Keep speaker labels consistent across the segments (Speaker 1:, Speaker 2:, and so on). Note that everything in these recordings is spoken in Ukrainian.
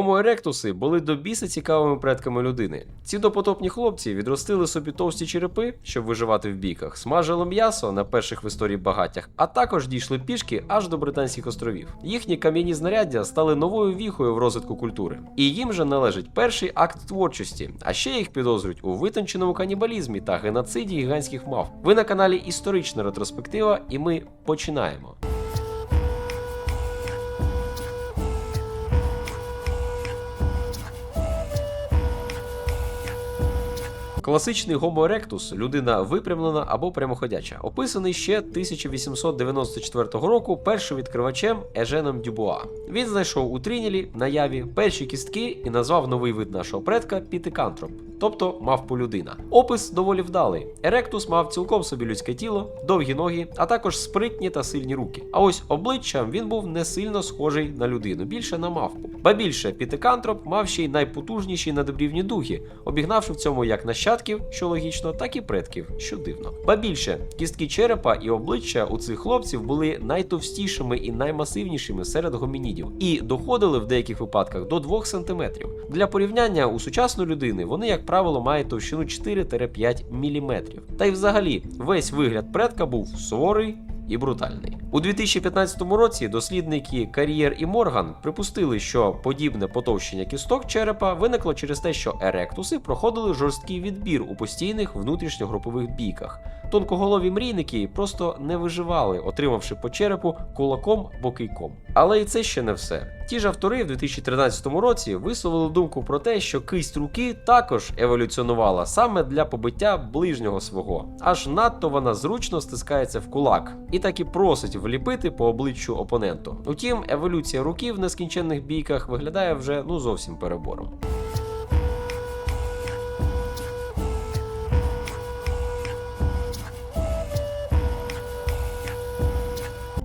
Speaker 1: Гомо еректуси були до біса цікавими предками людини. Ці допотопні хлопці відростили собі товсті черепи, щоб виживати в бійках, смажили м'ясо на перших в історії багаттях, а також дійшли пішки аж до Британських островів. Їхні кам'яні знаряддя стали новою віхою в розвитку культури. І їм же належить перший акт творчості, а ще їх підозрюють у витонченому канібалізмі та геноциді гігантських мав. Ви на каналі Історична ретроспектива, і ми починаємо. Класичний Homo erectus – людина випрямлена або прямоходяча, описаний ще 1894 року першим відкривачем Еженом Дюбуа. Він знайшов у Трінілі на яві перші кістки і назвав новий вид нашого предка пітикантроп, тобто мавпу-людина. Опис доволі вдалий. Еректус мав цілком собі людське тіло, довгі ноги, а також спритні та сильні руки. А ось обличчям він був не сильно схожий на людину, більше на мавпу. Ба більше пітикантроп мав ще й найпотужніші надобрівні дуги, обігнавши в цьому як нащадків, що логічно, так і предків, що дивно. Ба більше кістки черепа і обличчя у цих хлопців були найтовстішими і наймасивнішими серед гомінідів, і доходили в деяких випадках до 2 см. Для порівняння у сучасної людини вони, як правило, мають товщину 4-5 мм. Та й взагалі весь вигляд предка був суворий і брутальний. У 2015 році дослідники Кар'єр і Морган припустили, що подібне потовщення кісток черепа виникло через те, що еректуси проходили жорсткий відбір у постійних внутрішньогрупових бійках. Тонкоголові мрійники просто не виживали, отримавши по черепу кулаком або кийком. Але і це ще не все. Ті ж автори в 2013 році висловили думку про те, що кисть руки також еволюціонувала саме для побиття ближнього свого, аж надто вона зручно стискається в кулак і так і просить вліпити по обличчю опоненту. Утім, еволюція руки в нескінченних бійках виглядає вже ну зовсім перебором.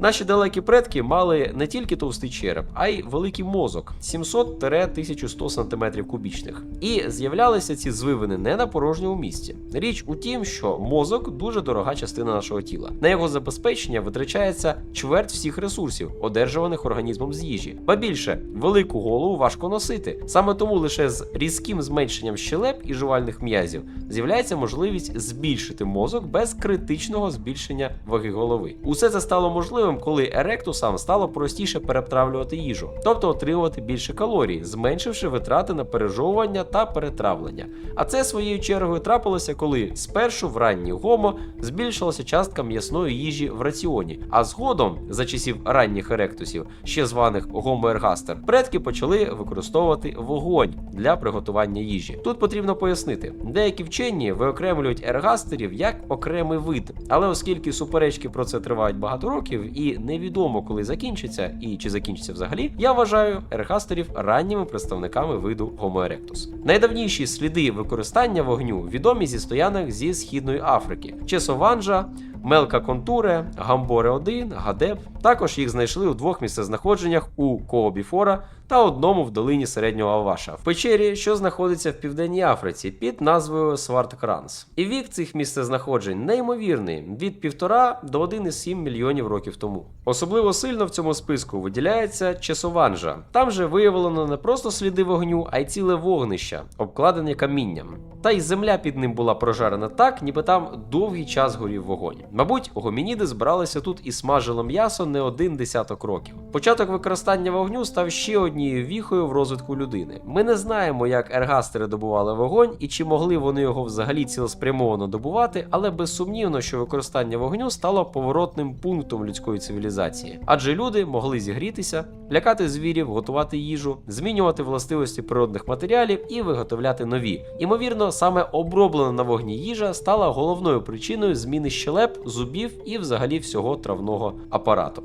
Speaker 1: Наші далекі предки мали не тільки товстий череп, а й великий мозок 700-1100 см кубічних. І з'являлися ці звивини не на порожньому місці. Річ у тім, що мозок дуже дорога частина нашого тіла. На його забезпечення витрачається чверть всіх ресурсів, одержуваних організмом з їжі. Ба більше, велику голову важко носити. Саме тому лише з різким зменшенням щелеп і жувальних м'язів з'являється можливість збільшити мозок без критичного збільшення ваги голови. Усе це стало можливим, коли еректусам стало простіше перетравлювати їжу, тобто отримувати більше калорій, зменшивши витрати на пережовування та перетравлення. А це своєю чергою трапилося, коли спершу в ранній гомо збільшилася частка м'ясної їжі в раціоні, а згодом, за часів ранніх еректусів, ще званих гомоергастер, предки почали використовувати вогонь для приготування їжі. Тут потрібно пояснити, деякі вчені виокремлюють ергастерів як окремий вид, але оскільки суперечки про це тривають багато років і невідомо коли закінчиться і чи закінчиться взагалі, я вважаю ерхастерів ранніми представниками виду Homo erectus. Найдавніші сліди використання вогню відомі зі стоянок зі східної Африки: Чесованжа, Мелка Контуре, Гамборе 1, Гадеб. Також їх знайшли у двох місцезнаходженнях у Кообіфора та одному в долині середнього Аваша в печері, що знаходиться в південній Африці під назвою Сварткранс. І вік цих місцезнаходжень неймовірний від 1,5 до 1,7 мільйонів років тому. Особливо сильно в цьому списку виділяється Чесованжа. Там же виявлено не просто сліди вогню, а й ціле вогнище, обкладене камінням. Та й земля під ним була прожарена так, ніби там довгий час горів вогонь. Мабуть, гомініди збиралися тут і смажили м'ясо не один десяток років. Початок використання вогню став ще однією віхою в розвитку людини. Ми не знаємо, як ергастери добували вогонь і чи могли вони його взагалі цілеспрямовано добувати, але безсумнівно, що використання вогню стало поворотним пунктом людської цивілізації, адже люди могли зігрітися, лякати звірів, готувати їжу, змінювати властивості природних матеріалів і виготовляти нові. Імовірно, саме оброблена на вогні їжа стала головною причиною зміни щелеп, зубів і взагалі всього травного апарату.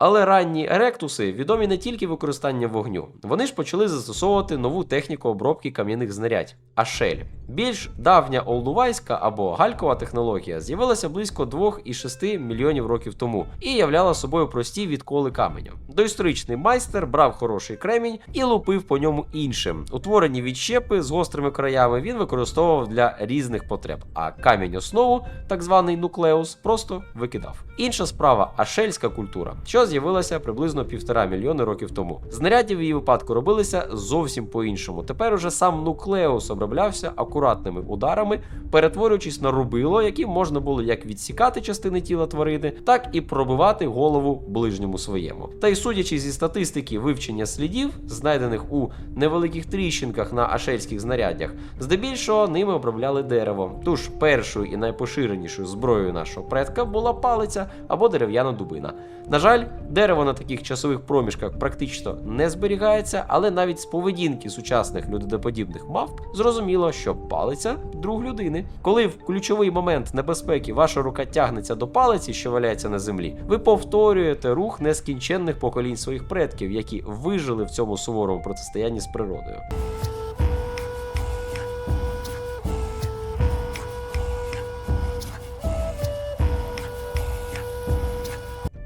Speaker 1: Але ранні еректуси відомі не тільки використанням вогню. Вони ж почали застосовувати нову техніку обробки кам'яних знарядь ашель. Більш давня олдувайська або галькова технологія з'явилася близько 2,6 мільйонів років тому і являла собою прості відколи каменю. Доісторичний майстер брав хороший кремінь і лупив по ньому іншим. Утворені відщепи з гострими краями він використовував для різних потреб, а камінь основу, так званий нуклеус, просто викидав. Інша справа ашельська культура, що з'явилася приблизно півтора мільйони років тому. Знаряддя в її випадку робилися зовсім по-іншому. Тепер уже сам нуклеус оброблявся акуратними ударами, перетворюючись на рубило, яким можна було як відсікати частини тіла тварини, так і пробивати голову ближньому своєму. Та й судячи зі статистики вивчення слідів, знайдених у невеликих тріщинках на ашельських знаряддях, здебільшого ними обробляли дерево. Тож першою і найпоширенішою зброєю нашого предка була палиця або дерев'яна дубина. На жаль, дерево на таких часових проміжках практично не зберігається, але навіть з поведінки сучасних людиноподібних мавп зрозуміло, що палиця друг людини. Коли в ключовий момент небезпеки ваша рука тягнеться до палиці, що валяється на землі, ви повторюєте рух нескінченних поколінь своїх предків, які вижили в цьому суворому протистоянні з природою.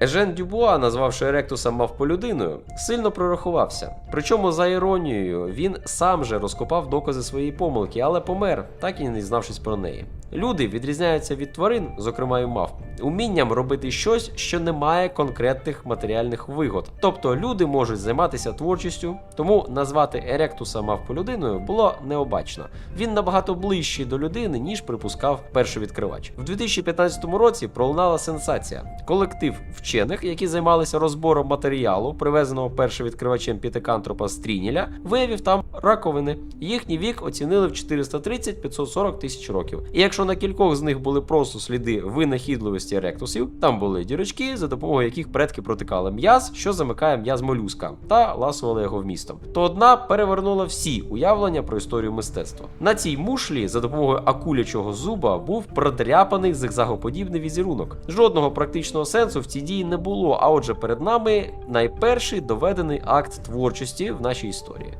Speaker 1: Ежен Дюбуа, назвавши Еректуса мавполюдиною, сильно прорахувався. Причому, за іронією, він сам же розкопав докази своєї помилки, але помер, так і не дізнавшись про неї. Люди відрізняються від тварин, зокрема і мавп, умінням робити щось, що не має конкретних матеріальних вигод. Тобто люди можуть займатися творчістю, тому назвати Еректуса мавполюдиною було необачно. Він набагато ближчий до людини, ніж припускав першовідкривач. В 2015 році пролунала сенсація. Колектив вчених, які займалися розбором матеріалу, привезеного першовідкривачем Пітекантропа з Трініля, виявив там раковини. Їхній вік оцінили в 430-540 тисяч років. І якщо на кількох з них були просто сліди винахідливості еректусів, там були дірочки, за допомогою яких предки протикали м'яз, що замикає м'яз молюска, та ласували його вмістом. То одна перевернула всі уявлення про історію мистецтва. На цій мушлі за допомогою акулячого зуба був продряпаний зигзагоподібний візерунок. Жодного практичного сенсу в цій дії не було. А отже, перед нами найперший доведений акт творчості в нашій історії.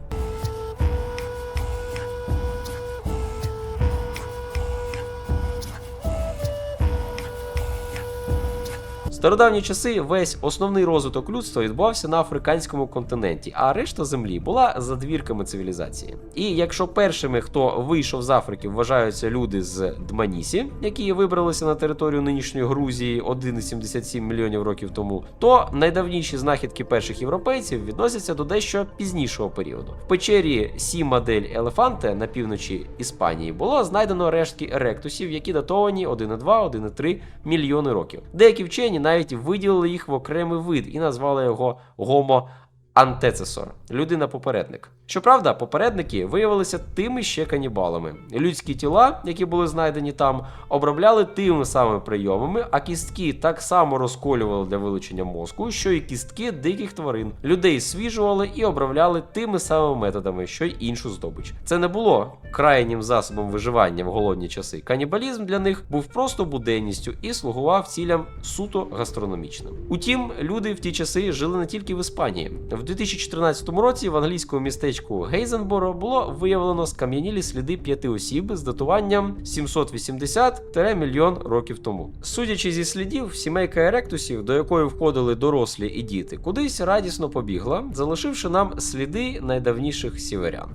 Speaker 1: Стародавні часи весь основний розвиток людства відбувався на африканському континенті, а решта землі була задвірками цивілізації. І якщо першими, хто вийшов з Африки, вважаються люди з Дманісі, які вибралися на територію нинішньої Грузії 1,77 мільйонів років тому, то найдавніші знахідки перших європейців відносяться до дещо пізнішого періоду. В печері Сіма дель Елефанте на півночі Іспанії було знайдено рештки еректусів, які датовані 1,2-1,3 мільйони років. Деякі вчені навіть виділили їх в окремий вид і назвали його Гомо антецесор людина-попередник. Щоправда, попередники виявилися тими ще канібалами. Людські тіла, які були знайдені там, обробляли тими самими прийомами, а кістки так само розколювали для вилучення мозку, що і кістки диких тварин. Людей свіжували і обробляли тими самими методами, що й іншу здобич. Це не було крайнім засобом виживання в голодні часи. Канібалізм для них був просто буденністю і слугував цілям суто гастрономічним. Утім, люди в ті часи жили не тільки в Іспанії. В 2014 році в англійському містечку Гейзенборо було виявлено скам'янілі сліди п'яти осіб з датуванням 780 мільйон років тому. Судячи зі слідів, сімейка еректусів, до якої входили дорослі і діти, кудись радісно побігла, залишивши нам сліди найдавніших сіверян.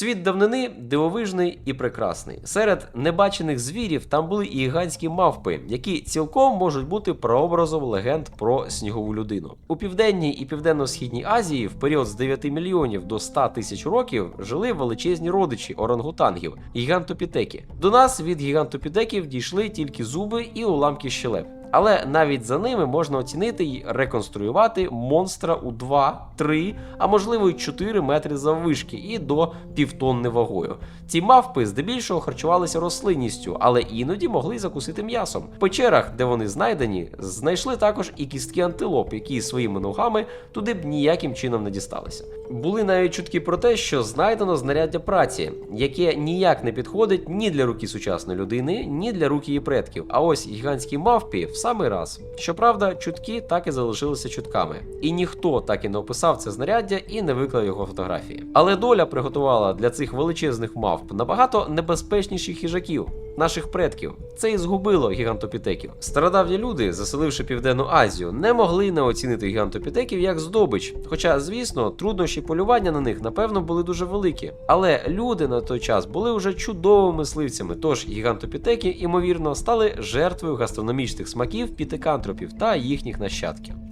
Speaker 1: Світ давнини дивовижний і прекрасний. Серед небачених звірів там були і гігантські мавпи, які цілком можуть бути прообразом легенд про снігову людину. У південній і південно-східній Азії в період з 9 мільйонів до 100 тисяч років жили величезні родичі орангутангів гігантопітеки. До нас від гігантопітеків дійшли тільки зуби і уламки щелеп. Але навіть за ними можна оцінити й реконструювати монстра у 2, 3, а можливо й 4 метри заввишки і до півтонни вагою. Ці мавпи здебільшого харчувалися рослинністю, але іноді могли закусити м'ясом. В печерах, де вони знайдені, знайшли також і кістки антилоп, які своїми ногами туди б ніяким чином не дісталися. Були навіть чутки про те, що знайдено знаряддя праці, яке ніяк не підходить ні для руки сучасної людини, ні для рук її предків. А ось гігантській мавпі самий раз. Щоправда, чутки так і залишилися чутками, і ніхто так і не описав це знаряддя і не виклав його фотографії. Але доля приготувала для цих величезних мавп набагато небезпечніших хижаків. Наших предків це і згубило гігантопітеків. Стародавні люди, заселивши південну Азію, не могли не оцінити гігантопітеків як здобич. Хоча, звісно, труднощі полювання на них напевно були дуже великі. Але люди на той час були вже чудовими мисливцями. Тож гігантопітеки, ймовірно, стали жертвою гастрономічних смаків пітекантропів та їхніх нащадків.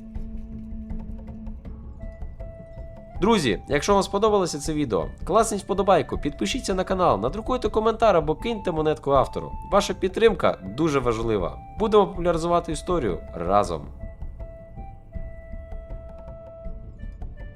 Speaker 1: Друзі, якщо вам сподобалося це відео, класніть вподобайку, підпишіться на канал, надрукуйте коментар або киньте монетку автору. Ваша підтримка дуже важлива. Будемо популяризувати історію разом.